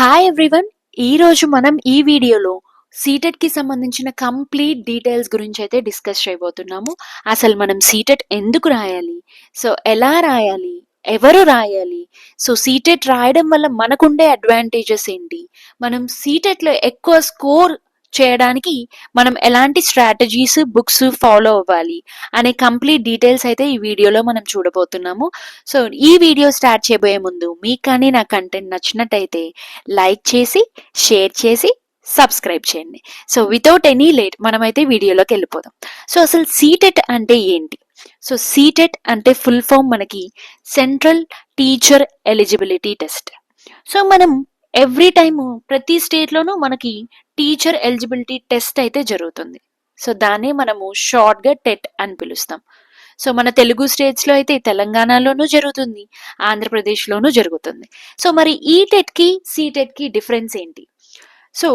Hi everyone ఈ రోజు మనం ఈ వీడియోలో సీటెట్కి సంబంధించిన కంప్లీట్ డీటెయిల్స్ గురించి అయితే డిస్కస్ చేయబోతున్నాము. అసలు మనం సీటెట్ ఎందుకు రాయాలి? సో ఎలా రాయాలి? ఎవరు రాయాలి? సో సీటెట్ రాయడం వల్ల మనకుండే అడ్వాంటేజెస్ ఏంటి? మనం సీటెట్లో ఎక్కువ స్కోర్ చేయడానికి మనం ఎలాంటి స్ట్రాటజీస్ బుక్స్ ఫాలో అవ్వాలి అనే కంప్లీట్ డీటెయిల్స్ అయితే ఈ వీడియోలో మనం చూడబోతున్నాము. సో ఈ వీడియో స్టార్ట్ చేయబోయే ముందు మీకు కానీ నా కంటెంట్ నచ్చినట్టయితే లైక్ చేసి షేర్ చేసి సబ్స్క్రైబ్ చేయండి. సో వితౌట్ ఎనీ లేట్ మనమైతే వీడియోలోకి వెళ్ళిపోదాం. సో అసలు సీటెట్ అంటే ఏంటి? సో సీటెట్ అంటే ఫుల్ ఫామ్ మనకి central teacher eligibility test so మనం ఎవ్రీ టైమ్ ప్రతి స్టేట్లోనూ మనకి టీచర్ ఎలిజిబిలిటీ టెస్ట్ అయితే జరుగుతుంది. సో దాన్నే మనము షార్ట్గా టెట్ అని పిలుస్తాం. సో మన తెలుగు స్టేట్స్లో అయితే తెలంగాణలోనూ జరుగుతుంది ఆంధ్రప్రదేశ్లోనూ జరుగుతుంది. సో మరి ఈ టెట్కి సి టెట్కి డిఫరెన్స్ ఏంటి? సో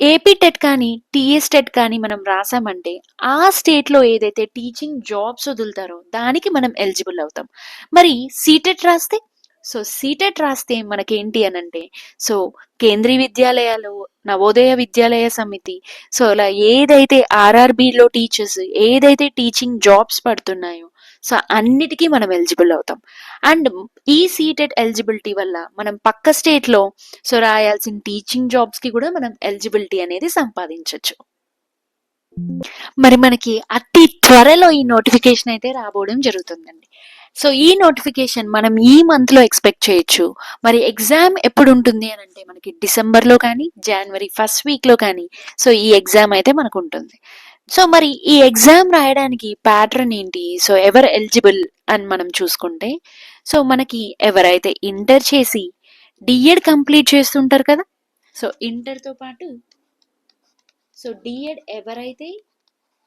ఏపీ టెట్ కానీ టీఎస్ టెట్ కానీ మనం రాసామంటే ఆ స్టేట్లో ఏదైతే టీచింగ్ జాబ్స్ వదులుతారో దానికి మనం ఎలిజిబుల్ అవుతాం. మరి సీటెట్ రాస్తే సో సీటెట్ రాస్తే మనకేంటి అని అంటే సో కేంద్రీయ విద్యాలయాలు నవోదయ విద్యాలయ సమితి సో అలా ఏదైతే ఆర్ఆర్బిలో టీచర్స్ ఏదైతే టీచింగ్ జాబ్స్ పడుతున్నాయో సో అన్నిటికీ మనం ఎలిజిబుల్ అవుతాం. అండ్ ఈ సీటెడ్ ఎలిజిబిలిటీ వల్ల మనం పక్క స్టేట్లో సో రాయాల్సిన టీచింగ్ జాబ్స్కి కూడా మనం ఎలిజిబిలిటీ అనేది సంపాదించవచ్చు మరి మనకి అతి త్వరలో ఈ నోటిఫికేషన్ అయితే రాబోవడం జరుగుతుందండి. సో ఈ నోటిఫికేషన్ మనం ఈ మంత్లో ఎక్స్పెక్ట్ చేయొచ్చు. మరి ఎగ్జామ్ ఎప్పుడు ఉంటుంది అని అంటే మనకి డిసెంబర్లో కానీ జనవరి ఫస్ట్ వీక్లో కానీ సో ఈ ఎగ్జామ్ అయితే మనకు ఉంటుంది సో మరి ఈ ఎగ్జామ్ రాయడానికి ప్యాటర్న్ ఏంటి? సో ఎవరు ఎలిజిబుల్ అని మనం చూసుకుంటే సో మనకి ఎవరైతే ఇంటర్ చేసి డిఎడ్ కంప్లీట్ చేస్తుంటారు కదా? సో ఇంటర్తో పాటు సో డిఎడ్ ఎవరైతే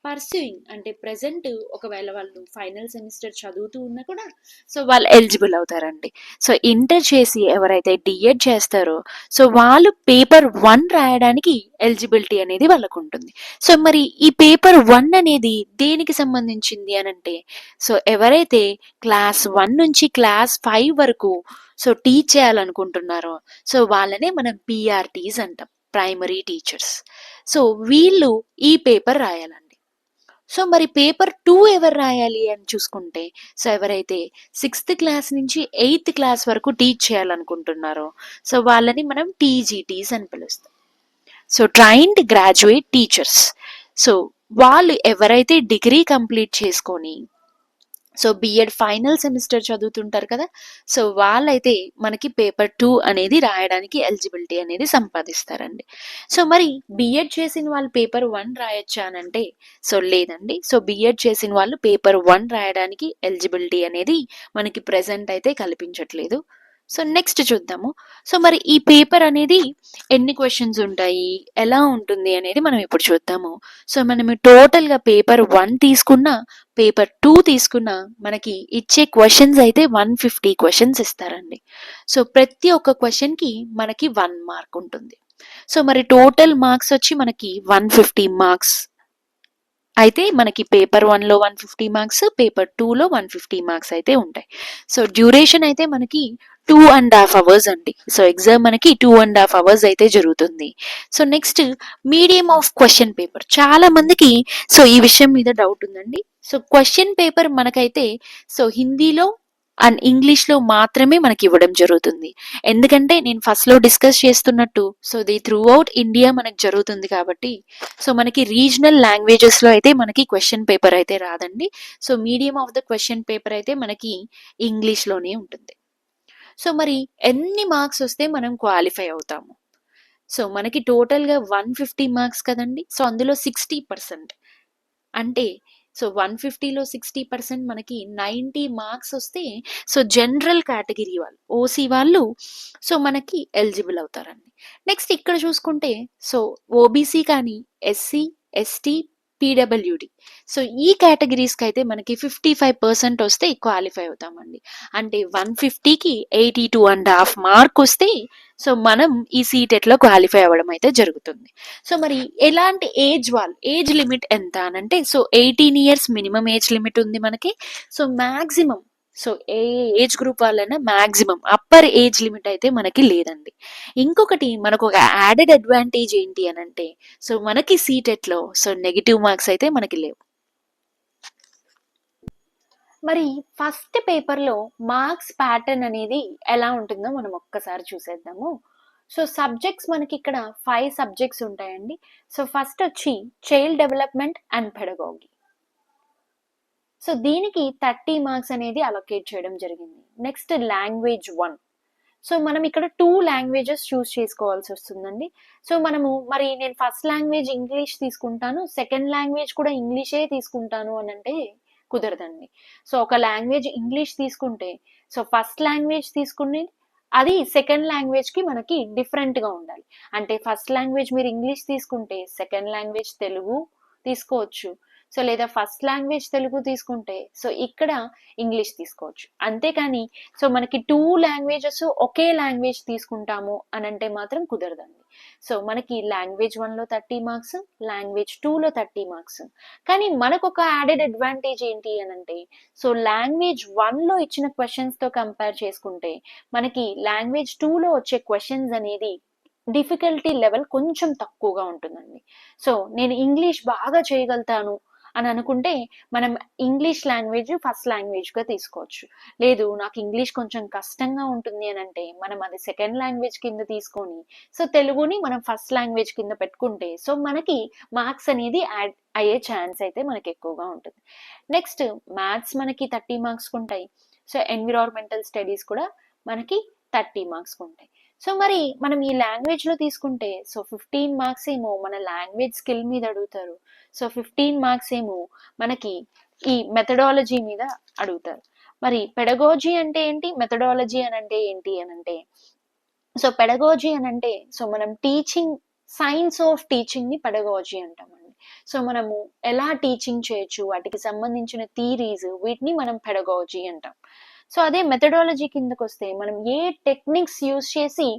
పర్సూయింగ్ అంటే ప్రజెంట్ ఒకవేళ వాళ్ళు ఫైనల్ సెమిస్టర్ చదువుతూ ఉన్నా కూడా సో వాళ్ళు ఎలిజిబుల్ అవుతారండి. సో ఇంటర్ చేసి ఎవరైతే డిఎడ్ చేస్తారో సో వాళ్ళు పేపర్ వన్ రాయడానికి ఎలిజిబిలిటీ అనేది వాళ్ళకు ఉంటుంది. సో మరి ఈ పేపర్ వన్ అనేది దేనికి సంబంధించింది అని అంటే సో ఎవరైతే క్లాస్ వన్ నుంచి క్లాస్ ఫైవ్ వరకు సో టీచ్ చేయాలనుకుంటున్నారో సో వాళ్ళనే మనం పిఆర్టీస్ అంటాం ప్రైమరీ టీచర్స్ సో వీళ్ళు ఈ పేపర్ రాయాలండి. సో మరి పేపర్ టూ ఎవరు రాయాలి అని చూసుకుంటే సో ఎవరైతే సిక్స్త్ క్లాస్ నుంచి ఎయిత్ క్లాస్ వరకు టీచ్ చేయాలనుకుంటున్నారో సో వాళ్ళని మనం టీజీటీస్ అని పిలుస్తాం. So trained graduate teachers. So వాళ్ళు ఎవరైతే డిగ్రీ కంప్లీట్ చేసుకొని సో బిఎడ్ ఫైనల్ సెమిస్టర్ చదువుతుంటారు కదా. సో వాళ్ళైతే మనకి పేపర్ టూ అనేది రాయడానికి ఎలిజిబిలిటీ అనేది సంపాదిస్తారండి. సో మరి బిఎడ్ చేసిన వాళ్ళు పేపర్ వన్ రాయొచ్చా అంటే సో లేదండి. సో బిఎడ్ చేసిన వాళ్ళు పేపర్ వన్ రాయడానికి ఎలిజిబిలిటీ అనేది మనకి ప్రెసెంట్ అయితే కల్పించట్లేదు. సో నెక్స్ట్ చూద్దాము. సో మరి ఈ పేపర్ అనేది ఎన్ని క్వశ్చన్స్ ఉంటాయి? ఎలా ఉంటుంది అనేది మనం ఇప్పుడు చూద్దాము. సో మనం టోటల్గా పేపర్ వన్ తీసుకున్నా పేపర్ టూ తీసుకున్నా మనకి ఇచ్చే క్వశ్చన్స్ అయితే వన్ ఫిఫ్టీ క్వశ్చన్స్ ఇస్తారండి. సో ప్రతి ఒక్క క్వశ్చన్కి మనకి వన్ మార్క్ ఉంటుంది. సో మరి టోటల్ మార్క్స్ వచ్చి మనకి వన్ ఫిఫ్టీ మార్క్స్ అయితే మనకి పేపర్ వన్లో వన్ ఫిఫ్టీ మార్క్స్ పేపర్ టూలో వన్ ఫిఫ్టీ మార్క్స్ అయితే ఉంటాయి. సో డ్యూరేషన్ అయితే మనకి టూ అండ్ హాఫ్ అవర్స్ అండి. సో ఎగ్జామ్ మనకి టూ అండ్ హాఫ్ అవర్స్ అయితే జరుగుతుంది. So next medium of question paper చాలా మందికి సో ఈ విషయం మీద డౌట్ ఉందండి. సో క్వశ్చన్ పేపర్ మనకైతే సో హిందీలో అండ్ ఇంగ్లీష్లో మాత్రమే మనకి ఇవ్వడం జరుగుతుంది. ఎందుకంటే నేను ఫస్ట్లో డిస్కస్ చేస్తున్నట్టు so the throughout India మనకు జరుగుతుంది కాబట్టి సో మనకి రీజనల్ లాంగ్వేజెస్లో అయితే మనకి క్వశ్చన్ పేపర్ అయితే రాదండి. So medium of the question paper అయితే మనకి ఇంగ్లీష్లోనే ఉంటుంది. సో మరి ఎన్ని మార్క్స్ వస్తే మనం క్వాలిఫై అవుతాము? సో మనకి టోటల్గా వన్ ఫిఫ్టీ మార్క్స్ కదండి. సో అందులో సిక్స్టీ పర్సెంట్ అంటే సో వన్ ఫిఫ్టీలో సిక్స్టీ పర్సెంట్ మనకి నైంటీ మార్క్స్ వస్తే సో జనరల్ కేటగిరీ వాళ్ళు ఓసీ వాళ్ళు సో మనకి ఎలిజిబుల్ అవుతారండి. నెక్స్ట్ ఇక్కడ చూసుకుంటే సో ఓబీసీ కానీ ఎస్సీ ఎస్టీ పీడబ్ల్యూడి. సో ఈ కేటగిరీస్కి అయితే మనకి ఫిఫ్టీ ఫైవ్ పర్సెంట్ వస్తే క్వాలిఫై అవుతామండి. అంటే వన్ ఫిఫ్టీకి eighty two and half mark వస్తే సో మనం ఈ సీటెట్లో క్వాలిఫై అవ్వడం అయితే జరుగుతుంది. సో మరి ఎలాంటి ఏజ్ వాళ్ళు ఏజ్ లిమిట్ ఎంత అని అంటే so eighteen years minimum age limit ఉంది మనకి. సో మ్యాక్సిమం సో ఏ ఏజ్ గ్రూప్ వాళ్ళైనా మాక్సిమం అప్పర్ ఏజ్ లిమిట్ అయితే మనకి లేదండి. ఇంకొకటి మనకు ఒక యాడెడ్ అడ్వాంటేజ్ ఏంటి అని అంటే సో మనకి సీటెట్లో సో నెగిటివ్ మార్క్స్ అయితే మనకి లేవు. మరి ఫస్ట్ పేపర్లో మార్క్స్ ప్యాటర్న్ అనేది ఎలా ఉంటుందో మనం ఒక్కసారి చూసేద్దాము. సో సబ్జెక్ట్స్ మనకి ఇక్కడ ఫైవ్ సబ్జెక్ట్స్ ఉంటాయండి. సో ఫస్ట్ వచ్చి child development and pedagogy so దీనికి థర్టీ మార్క్స్ అనేది అలొకేట్ చేయడం జరిగింది. నెక్స్ట్ లాంగ్వేజ్ వన్ సో మనం ఇక్కడ టూ లాంగ్వేజెస్ చూస్ చేసుకోవాల్సి వస్తుందండి. సో మనము మరి నేను ఫస్ట్ లాంగ్వేజ్ ఇంగ్లీష్ తీసుకుంటాను సెకండ్ లాంగ్వేజ్ కూడా ఇంగ్లీషే తీసుకుంటాను అని అంటే కుదరదండి. సో ఒక లాంగ్వేజ్ ఇంగ్లీష్ తీసుకుంటే సో ఫస్ట్ లాంగ్వేజ్ తీసుకుని అది సెకండ్ లాంగ్వేజ్కి మనకి డిఫరెంట్గా ఉండాలి. అంటే ఫస్ట్ లాంగ్వేజ్ మీరు ఇంగ్లీష్ తీసుకుంటే సెకండ్ లాంగ్వేజ్ తెలుగు తీసుకోవచ్చు. సో లేదా ఫస్ట్ లాంగ్వేజ్ తెలుగు తీసుకుంటే సో ఇక్కడ ఇంగ్లీష్ తీసుకోవచ్చు. అంతేకాని సో మనకి టూ లాంగ్వేజెస్ ఒకే లాంగ్వేజ్ తీసుకుంటాము అని అంటే మాత్రం కుదరదండి. సో మనకి లాంగ్వేజ్ వన్లో థర్టీ మార్క్స్ లాంగ్వేజ్ టూలో థర్టీ మార్క్స్ కానీ మనకు ఒక యాడెడ్ అడ్వాంటేజ్ ఏంటి అని అంటే సో లాంగ్వేజ్ వన్లో ఇచ్చిన క్వశ్చన్స్తో కంపేర్ చేసుకుంటే మనకి లాంగ్వేజ్ టూలో వచ్చే క్వశ్చన్స్ అనేది డిఫికల్టీ లెవెల్ కొంచెం తక్కువగా ఉంటుందండి. సో నేను ఇంగ్లీష్ బాగా చేయగలుగుతాను అని అనుకుంటే మనం ఇంగ్లీష్ లాంగ్వేజ్ ఫస్ట్ లాంగ్వేజ్గా తీసుకోవచ్చు. లేదు నాకు ఇంగ్లీష్ కొంచెం కష్టంగా ఉంటుంది అని అంటే మనం అది సెకండ్ లాంగ్వేజ్ కింద తీసుకొని సో తెలుగుని మనం ఫస్ట్ లాంగ్వేజ్ కింద పెట్టుకుంటే సో మనకి మార్క్స్ అనేది యాడ్ అయ్యే ఛాన్స్ అయితే మనకి ఎక్కువగా ఉంటుంది. నెక్స్ట్ మ్యాథ్స్ మనకి థర్టీ మార్క్స్ ఉంటాయి. సో ఎన్విరాన్మెంటల్ స్టడీస్ కూడా మనకి థర్టీ మార్క్స్ ఉంటాయి. సో మరి మనం ఈ లాంగ్వేజ్లో తీసుకుంటే సో ఫిఫ్టీన్ మార్క్స్ ఏమో మన లాంగ్వేజ్ స్కిల్ మీద అడుగుతారు. సో ఫిఫ్టీన్ మార్క్స్ ఏమో మనకి ఈ మెథడాలజీ మీద అడుగుతారు. మరి పెడగోజీ అంటే ఏంటి? మెథడాలజీ అని అంటే ఏంటి అని అంటే సో పెడగోజీ అని అంటే సో మనం టీచింగ్ సైన్స్ ఆఫ్ టీచింగ్ని పెడగోజీ అంటామండి సో మనము ఎలా టీచింగ్ చేయొచ్చు? వాటికి సంబంధించిన థీరీస్ వీటిని మనం పెడగోజీ అంటాం. సో అదే మెథడాలజీ కిందకు వస్తే మనం ఏ టెక్నిక్స్ యూజ్ చేసి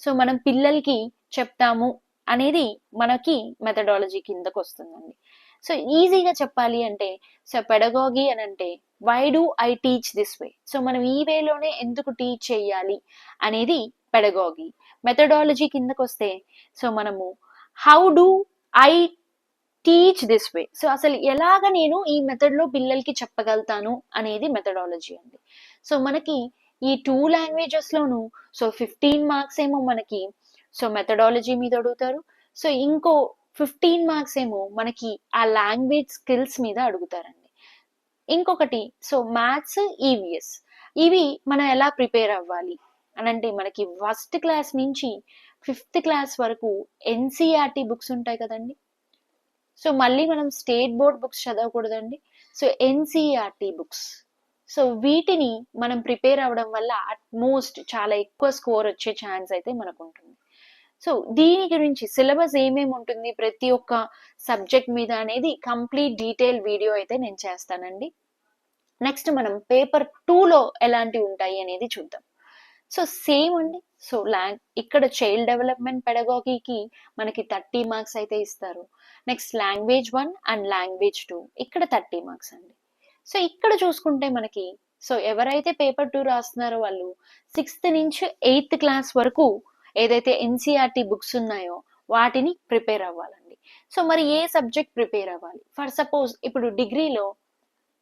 సో మనం పిల్లలకి చెప్తాము అనేది మనకి మెథడాలజీ కిందకు వస్తుందండి సో ఈజీగా చెప్పాలి అంటే సో పెడగాగి అని అంటే why do I teach this way so మనం ఈ వేలోనే ఎందుకు టీచ్ చేయాలి అనేది పెడగాగి మెథడాలజీ కిందకు వస్తే సో మనము how do I teach this way so అసలు ఎలాగ నేను ఈ మెథడ్లో పిల్లలకి చెప్పగలుగుతాను అనేది మెథడాలజీ అండి. సో మనకి ఈ టూ లాంగ్వేజెస్లోను సో ఫిఫ్టీన్ మార్క్స్ ఏమో మనకి సో మెథడాలజీ మీద అడుగుతారు. సో ఇంకో ఫిఫ్టీన్ మార్క్స్ ఏమో మనకి ఆ లాంగ్వేజ్ స్కిల్స్ మీద అడుగుతారండి. ఇంకొకటి సో మ్యాథ్స్ ఈవిఎస్ ఇవి మనం ఎలా ప్రిపేర్ అవ్వాలి? అని అంటే మనకి ఫస్ట్ క్లాస్ నుంచి ఫిఫ్త్ క్లాస్ వరకు ఎన్సీఆర్టీ బుక్స్ ఉంటాయి కదండి. సో మళ్ళీ మనం state board books చదవకూడదండి. So NCERT books. So వీటిని మనం ప్రిపేర్ అవ్వడం వల్ల అట్మోస్ట్ చాలా ఎక్కువ స్కోర్ వచ్చే ఛాన్స్ అయితే మనకు ఉంటుంది సో దీని గురించి సిలబస్ ఏమేమి ఉంటుంది ప్రతి ఒక్క సబ్జెక్ట్ మీద అనేది కంప్లీట్ డీటెయిల్ వీడియో అయితే నేను చేస్తానండి. నెక్స్ట్ మనం పేపర్ టూలో ఎలాంటివి ఉంటాయి అనేది చూద్దాం. సో సేమ్ అండి సో లాంగ్ ఇక్కడ చైల్డ్ డెవలప్మెంట్ పెడగాగికి మనకి థర్టీ మార్క్స్ అయితే ఇస్తారు. Next language one and language two ఇక్కడ థర్టీ మార్క్స్ అండి. సో ఇక్కడ చూసుకుంటే మనకి సో ఎవరైతే పేపర్ టూ రాస్తున్నారో వాళ్ళు సిక్స్త్ నుంచి ఎయిత్ క్లాస్ వరకు ఏదైతే ఎన్సీఆర్టీ బుక్స్ ఉన్నాయో వాటిని ప్రిపేర్ అవ్వాలండి. సో మరి ఏ సబ్జెక్ట్ ప్రిపేర్ అవ్వాలి? ఫర్ సపోజ్ ఇప్పుడు డిగ్రీలో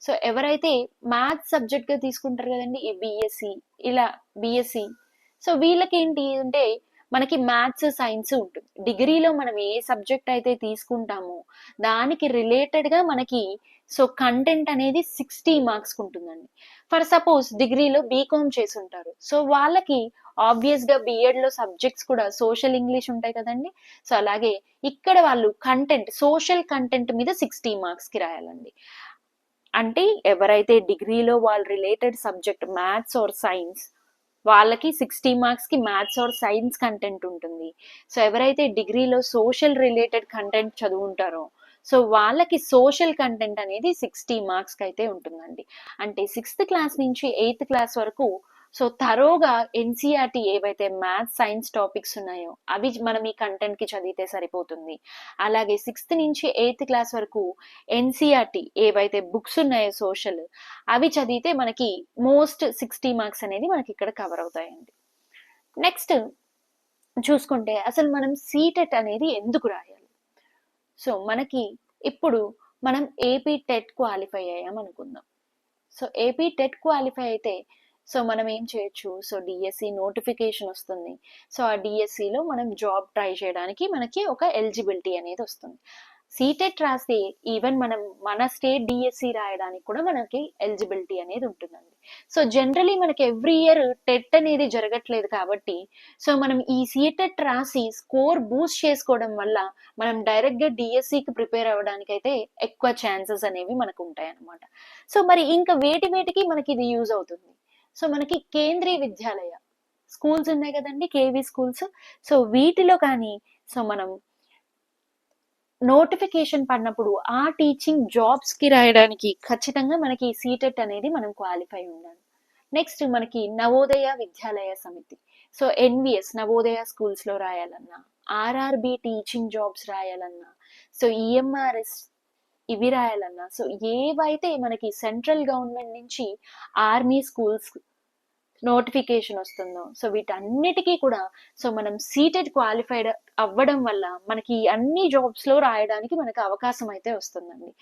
సో ఎవరైతే మ్యాథ్స్ సబ్జెక్ట్గా తీసుకుంటారు కదండి ఈ బీఎస్సీ ఇలా బీఎస్సీ సో వీళ్ళకి ఏంటి అంటే మనకి మ్యాథ్స్ సైన్స్ ఉంటుంది. డిగ్రీలో మనం ఏ సబ్జెక్ట్ అయితే తీసుకుంటామో దానికి రిలేటెడ్గా మనకి సో కంటెంట్ అనేది సిక్స్టీ మార్క్స్ ఉంటుందండి. ఫర్ సపోజ్ డిగ్రీలో బీకామ్ చేసి ఉంటారు సో వాళ్ళకి ఆబ్వియస్గా బీఎడ్లో సబ్జెక్ట్స్ కూడా సోషల్ ఇంగ్లీష్ ఉంటాయి కదండి. సో అలాగే ఇక్కడ వాళ్ళు కంటెంట్ సోషల్ కంటెంట్ మీద సిక్స్టీ మార్క్స్కి రాయాలండి. అంటే ఎవరైతే డిగ్రీలో వాళ్ళు related subject maths or science వాళ్ళకి సిక్స్టీ మార్క్స్కి మ్యాథ్స్ ఆర్ సైన్స్ కంటెంట్ ఉంటుంది. సో ఎవరైతే డిగ్రీలో సోషల్ రిలేటెడ్ కంటెంట్ చదువుంటారో సో వాళ్ళకి సోషల్ కంటెంట్ అనేది సిక్స్టీ మార్క్స్కి అయితే ఉంటుందండి. అంటే సిక్స్త్ క్లాస్ నుంచి ఎయిత్ క్లాస్ వరకు సో తరోగా ఎన్సీఆర్టీ ఏవైతే మ్యాథ్స్ సైన్స్ టాపిక్స్ ఉన్నాయో అవి మనం ఈ కంటెంట్కి చదివితే సరిపోతుంది. అలాగే సిక్స్త్ నుంచి ఎయిత్ క్లాస్ వరకు ఎన్సీఆర్టీ ఏవైతే బుక్స్ ఉన్నాయో సోషల్ అవి చదివితే మనకి మోస్ట్ సిక్స్టీ మార్క్స్ అనేది మనకి ఇక్కడ కవర్ అవుతాయండి. నెక్స్ట్ చూసుకుంటే అసలు మనం సీటెట్ అనేది ఎందుకు రాయాలి? సో మనకి ఇప్పుడు మనం ఏపీ టెట్ క్వాలిఫై అయ్యాం అనుకుందాం సో ఏపీ టెట్ క్వాలిఫై అయితే సో మనం ఏం చేయొచ్చు? సో డిఎస్సి నోటిఫికేషన్ వస్తుంది. సో ఆ డిఎస్సిలో మనం జాబ్ ట్రై చేయడానికి మనకి ఒక ఎలిజిబిలిటీ అనేది వస్తుంది. సీటెట్ రాస్తే ఈవెన్ మనం మన స్టేట్ డిఎస్సి రాయడానికి కూడా మనకి ఎలిజిబిలిటీ అనేది ఉంటుందండి. సో జనరలీ మనకి ఎవ్రీ ఇయర్ టెట్ అనేది జరగట్లేదు కాబట్టి సో మనం ఈ సీటెట్ రాసి స్కోర్ బూస్ట్ చేసుకోవడం వల్ల మనం డైరెక్ట్గా డిఎస్సికి ప్రిపేర్ అవ్వడానికి అయితే ఎక్కువ ఛాన్సెస్ అనేవి మనకు ఉంటాయి అన్నమాట సో మరి ఇంకా వేటి వేటికి మనకి ఇది యూజ్ అవుతుంది? సో మనకి కేంద్రీయ విద్యాలయ స్కూల్స్ ఉన్నాయి కదండి కేవీ స్కూల్స్. సో వీటిలో కానీ సో మనం నోటిఫికేషన్ పడినప్పుడు ఆ టీచింగ్ జాబ్స్కి రాయడానికి ఖచ్చితంగా మనకి సీటెట్ అనేది మనం క్వాలిఫై ఉండాలి. నెక్స్ట్ మనకి నవోదయ విద్యాలయ సమితి. సో ఎన్విఎస్ నవోదయ స్కూల్స్లో రాయాలన్నా ఆర్ఆర్బి టీచింగ్ జాబ్స్ రాయాలన్నా సో ఈఎంఆర్ఎస్ ఇవి రాయాలన్నా. సో ఏవైతే మనకి సెంట్రల్ గవర్నమెంట్ నుంచి ఆర్మీ స్కూల్స్ నోటిఫికేషన్ వస్తుందో సో వీటన్నిటికీ కూడా సో మనం సీటెడ్ క్వాలిఫైడ్ అవ్వడం వల్ల మనకి అన్ని జాబ్స్లో రాయడానికి మనకు అవకాశం అయితే వస్తుందండి.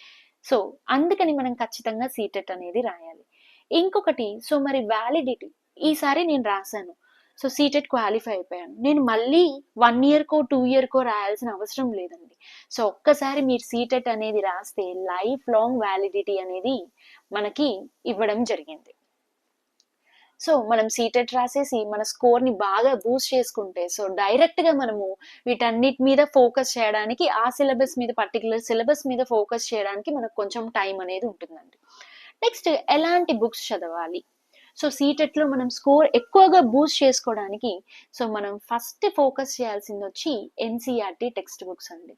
సో అందుకని మనం ఖచ్చితంగా సీటెట్ అనేది రాయాలి. ఇంకొకటి సో మరి వ్యాలిడిటీ. ఈసారి నేను రాశాను. సో సీటెట్ క్వాలిఫై అయిపోయాను. నేను మళ్ళీ వన్ ఇయర్కో టూ ఇయర్కో రాయాల్సిన అవసరం లేదండి. సో ఒక్కసారి మీరు సీటెట్ అనేది రాస్తే లైఫ్ లాంగ్ వ్యాలిడిటీ అనేది మనకి ఇవ్వడం జరిగింది. సో మనం సీటెట్ రాసేసి మన స్కోర్ని బాగా బూస్ట్ చేసుకుంటే సో డైరెక్ట్గా మనము వీటన్నిటి మీద ఫోకస్ చేయడానికి ఆ సిలబస్ మీద పర్టికులర్ సిలబస్ మీద ఫోకస్ చేయడానికి మనకు కొంచెం టైం అనేది ఉంటుందండి. నెక్స్ట్ ఎలాంటి బుక్స్ చదవాలి? సో సీటెట్లో మనం స్కోర్ ఎక్కువగా బూస్ట్ చేసుకోవడానికి సో మనం ఫస్ట్ ఫోకస్ చేయాల్సింది వచ్చి ఎన్సీఆర్టీ టెక్స్ట్ బుక్స్ అండి.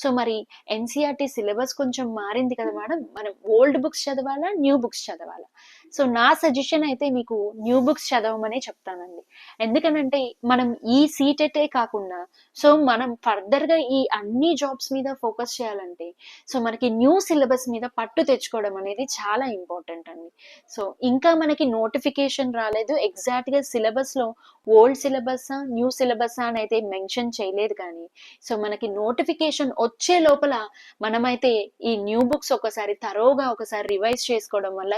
సో మరి ఎన్సీఆర్టీ సిలబస్ కొంచెం మారింది కదా మేడం? మనం ఓల్డ్ బుక్స్ చదవాలా న్యూ బుక్స్ చదవాలా? సో నా సజెషన్ అయితే మీకు న్యూ బుక్స్ చదవమనే చెప్తానండి. ఎందుకనంటే మనం ఈ సీటెటే కాకుండా సో మనం ఫర్దర్గా ఈ అన్ని జాబ్స్ మీద ఫోకస్ చేయాలంటే సో మనకి న్యూ సిలబస్ మీద పట్టు తెచ్చుకోవడం అనేది చాలా ఇంపార్టెంట్ అండి. సో ఇంకా మనకి నోటిఫికేషన్ రాలేదు. ఎగ్జాక్ట్గా సిలబస్లో సిలబస్లో ఓల్డ్ సిలబస్ న్యూ సిలబస్ అని అయితే మెన్షన్ చేయలేదు కానీ సో మనకి నోటిఫికేషన్ వచ్చే లోపల మనమైతే ఈ న్యూ బుక్స్ ఒకసారి తరోగా ఒకసారి రివైజ్ చేసుకోవడం వల్ల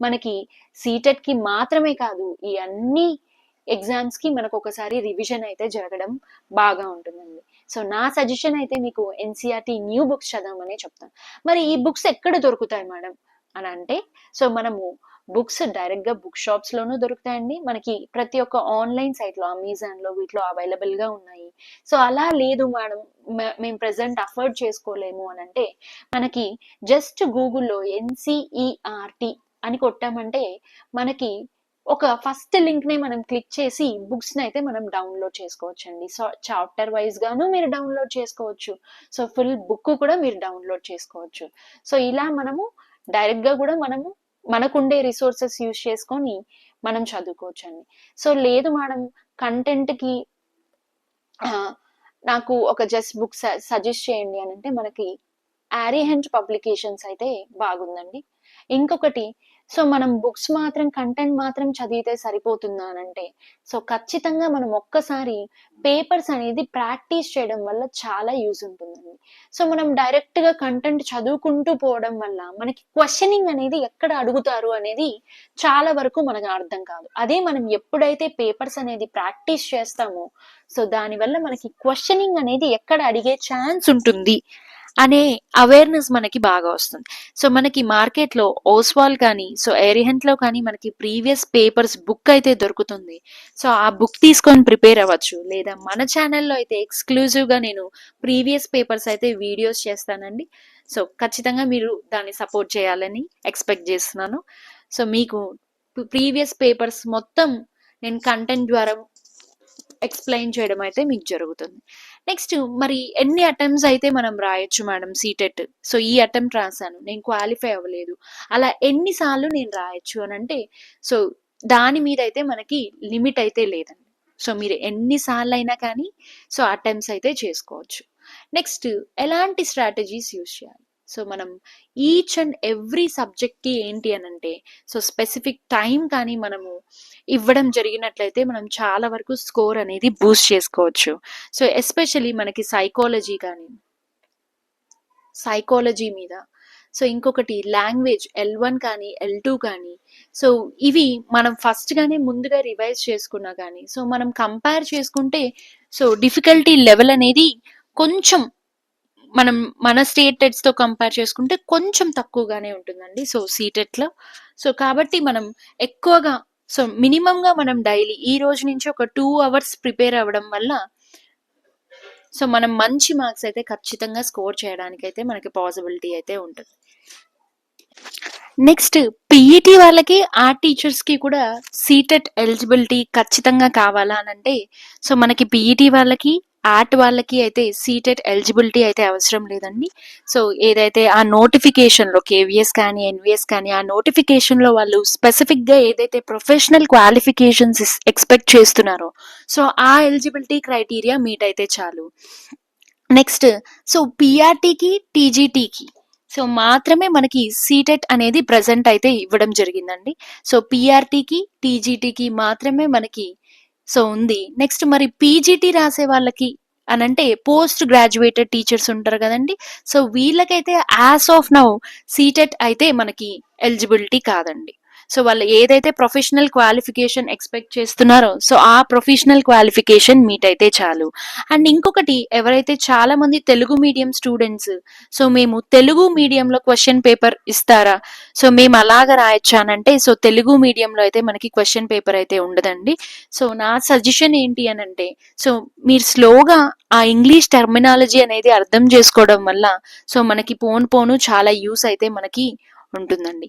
మనకి సీటెట్కి మాత్రమే కాదు ఈ అన్ని ఎగ్జామ్స్కి మనకు ఒకసారి రివిజన్ అయితే జరగడం బాగా ఉంటుందండి. సో నా సజెషన్ అయితే మీకు ఎన్సీఆర్టీ న్యూ బుక్స్ చదవమనే చెప్తాను. మరి ఈ బుక్స్ ఎక్కడ దొరుకుతాయి మేడం? అని అంటే సో మనము బుక్స్ డైరెక్ట్గా బుక్ షాప్స్ లోనూ దొరుకుతాయండి. మనకి ప్రతి ఒక్క ఆన్లైన్ సైట్లో అమెజాన్లో వీటిలో అవైలబుల్గా ఉన్నాయి. సో అలా లేదు మేడం. మేము ప్రెసెంట్ అఫోర్డ్ చేసుకోలేము అని అంటే మనకి జస్ట్ గూగుల్లో ఎన్సిఈఆర్టి అని కొట్టామంటే మనకి ఒక ఫస్ట్ లింక్ని మనం క్లిక్ చేసి బుక్స్ని అయితే మనం డౌన్లోడ్ చేసుకోవచ్చు అండి సో చాప్టర్ వైజ్ గాను మీరు డౌన్లోడ్ చేసుకోవచ్చు. సో ఫుల్ బుక్ కూడా మీరు డౌన్లోడ్ చేసుకోవచ్చు. సో ఇలా మనము డైరెక్ట్గా కూడా మనము మనకుండే రిసోర్సెస్ యూజ్ చేసుకొని మనం చదువుకోవచ్చు అండి సో లేదు మేడం కంటెంట్కి నాకు ఒక జస్ట్ బుక్ సజెస్ట్ చేయండి అని అంటే మనకి ఆరిహెంట్ పబ్లికేషన్స్ అయితే బాగుందండి. ఇంకొకటి సో మనం బుక్స్ మాత్రం కంటెంట్ మాత్రం చదివితే సరిపోతుందా అని అంటే సో ఖచ్చితంగా మనం ఒక్కసారి పేపర్స్ అనేది ప్రాక్టీస్ చేయడం వల్ల చాలా యూజ్ ఉంటుందండి. సో మనం డైరెక్ట్గా కంటెంట్ చదువుకుంటూ పోవడం వల్ల మనకి క్వశ్చనింగ్ అనేది ఎక్కడ అడుగుతారు అనేది చాలా వరకు మనకు అర్థం కాదు. అదే మనం ఎప్పుడైతే పేపర్స్ అనేది ప్రాక్టీస్ చేస్తామో సో దానివల్ల మనకి క్వశ్చనింగ్ అనేది ఎక్కడ అడిగే ఛాన్స్ ఉంటుంది. అనే అవేర్నెస్ మనకి బాగా వస్తుంది. సో మనకి మార్కెట్లో ఓస్వాల్ కానీ సో ఏరిహెంట్లో కానీ మనకి ప్రీవియస్ పేపర్స్ బుక్ అయితే దొరుకుతుంది. సో ఆ బుక్ తీసుకొని ప్రిపేర్ అవ్వచ్చు. లేదా మన ఛానల్లో అయితే ఎక్స్క్లూజివ్గా నేను ప్రీవియస్ పేపర్స్ అయితే వీడియోస్ చేస్తానండి. సో ఖచ్చితంగా మీరు దాన్ని సపోర్ట్ చేయాలని ఎక్స్పెక్ట్ చేస్తున్నాను. సో మీకు ప్రీవియస్ పేపర్స్ మొత్తం నేను కంటెంట్ ద్వారా ఎక్స్ప్లెయిన్ చేయడం అయితే మీకు జరుగుతుంది. నెక్స్ట్ మరి ఎన్ని అటెంప్ట్స్ అయితే మనం రాయొచ్చు మేడం సీటెట్ సో ఈ అటెంప్ట్ రాశాను. నేను క్వాలిఫై అవ్వలేదు. అలా ఎన్నిసార్లు నేను రాయొచ్చు అని అంటే సో దాని మీద అయితే మనకి లిమిట్ అయితే లేదండి. సో మీరు ఎన్నిసార్లు అయినా కానీ సో అటెంప్ట్స్ అయితే చేసుకోవచ్చు. నెక్స్ట్ ఎలాంటి స్ట్రాటజీస్ యూస్ చేయాలి? సో మనం ఈచ్ అండ్ ఎవ్రీ సబ్జెక్ట్కి ఏంటి అని అంటే సో స్పెసిఫిక్ టైం కానీ మనము ఇవ్వడం జరిగినట్లయితే మనం చాలా వరకు స్కోర్ అనేది బూస్ట్ చేసుకోవచ్చు. సో ఎస్పెషలీ మనకి సైకాలజీ కానీ సైకాలజీ మీద. సో ఇంకొకటి లాంగ్వేజ్ ఎల్ వన్ కానీ ఎల్ టూ కానీ. సో ఇవి మనం ఫస్ట్గానే ముందుగా రివైజ్ చేసుకున్నా కానీ సో మనం కంపేర్ చేసుకుంటే సో డిఫికల్టీ లెవెల్ అనేది కొంచెం మనం మన స్టేట్తో కంపేర్ చేసుకుంటే కొంచెం తక్కువగానే ఉంటుందండి. సో సీటెట్లో. సో కాబట్టి మనం ఎక్కువగా సో మినిమం గా మనం డైలీ ఈ రోజు నుంచి ఒక టూ అవర్స్ ప్రిపేర్ అవ్వడం వల్ల సో మనం మంచి మార్క్స్ అయితే ఖచ్చితంగా స్కోర్ చేయడానికి అయితే మనకి పాసిబిలిటీ అయితే ఉంటుంది. నెక్స్ట్ పీఈటీ వాళ్ళకి ఆ టీచర్స్కి కూడా సీటెట్ ఎలిజిబిలిటీ ఖచ్చితంగా కావాలా అని అంటే సో మనకి పీఈటీ వాళ్ళకి ఆర్ట్ వాళ్ళకి అయితే సీటెట్ ఎలిజిబిలిటీ అయితే అవసరం లేదండి. సో ఏదైతే ఆ నోటిఫికేషన్లో కేవీఎస్ కానీ ఎన్విఎస్ కానీ ఆ నోటిఫికేషన్లో వాళ్ళు స్పెసిఫిక్గా ఏదైతే ప్రొఫెషనల్ క్వాలిఫికేషన్స్ ఎక్స్పెక్ట్ చేస్తున్నారో సో ఆ ఎలిజిబిలిటీ క్రైటీరియా మీట్ అయితే చాలు. నెక్స్ట్ సో పిఆర్టీకి టీజీటీకి సో మాత్రమే మనకి సీటెట్ అనేది ప్రజెంట్ అయితే ఇవ్వడం జరిగిందండి. సో పిఆర్టీకి టీజీటీకి మాత్రమే మనకి సో ఉంది. నెక్స్ట్ మరి పీజీటీ రాసే వాళ్ళకి అని అంటే పోస్ట్ గ్రాడ్యుయేటెడ్ టీచర్స్ ఉంటారు కదండి. సో వీళ్ళకైతే యాజ్ ఆఫ్ నౌ సీటెట్ అయితే మనకి ఎలిజిబిలిటీ కాదండి. సో వాళ్ళు ఏదైతే ప్రొఫెషనల్ క్వాలిఫికేషన్ ఎక్స్పెక్ట్ చేస్తున్నారో సో ఆ ప్రొఫెషనల్ క్వాలిఫికేషన్ మీట్ అయితే చాలు. అండ్ ఇంకొకటి ఎవరైతే చాలా మంది తెలుగు మీడియం స్టూడెంట్స్ సో మేము తెలుగు మీడియంలో క్వశ్చన్ పేపర్ ఇస్తారా? సో మేము అలాగ రాయొచ్చానంటే సో తెలుగు మీడియంలో అయితే మనకి క్వశ్చన్ పేపర్ అయితే ఉండదండి. సో నా సజెషన్ ఏంటి అని అంటే సో మీరు స్లోగా ఆ ఇంగ్లీష్ టెర్మినాలజీ అనేది అర్థం చేసుకోవడం వల్ల సో మనకి పోను పోను చాలా యూస్ అయితే మనకి ఉంటుందండి.